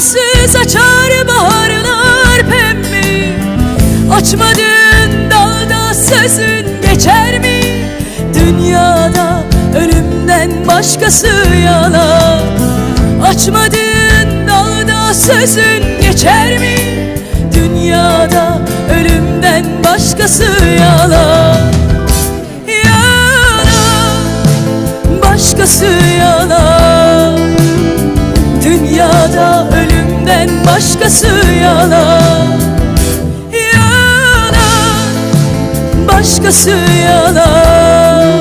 Hesapsız açar baharlar pembe Açmadığın dalda sözün geçer mi? Dünyada ölümden başkası yalan Açmadığın dalda sözün geçer mi? Dünyada ölümden başkası yalan Yalan başkası başkası yalan Yalan başkası yalan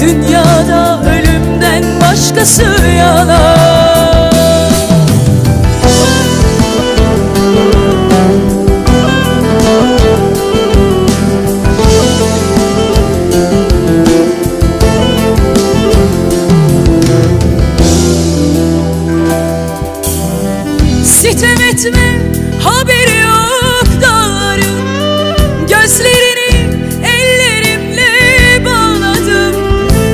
Dünyada ölümden başkası yalan etme haberi yok dağların Gözlerini ellerimle bağladım.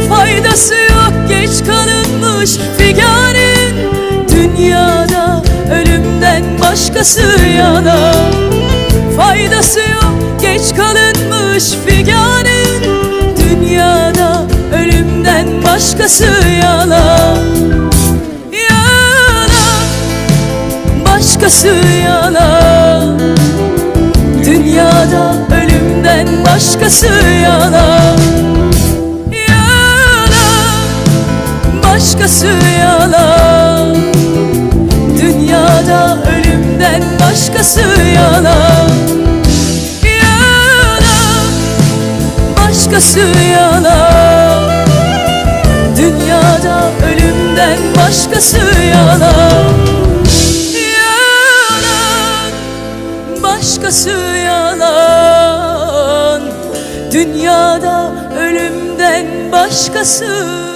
Faydası yok geç kalınmış figanın. Dünyada ölümden başkası yalan Faydası yok geç kalınmış figanın. Dünyada ölümden başkası Yalan başkası yalan Dünyada ölümden başkası yalan Yalan başkası yalan Dünyada ölümden başkası yalan Yalan başkası yalan Dünyada ölümden başkası yalan başkası yalan. Dünyada ölümden başkası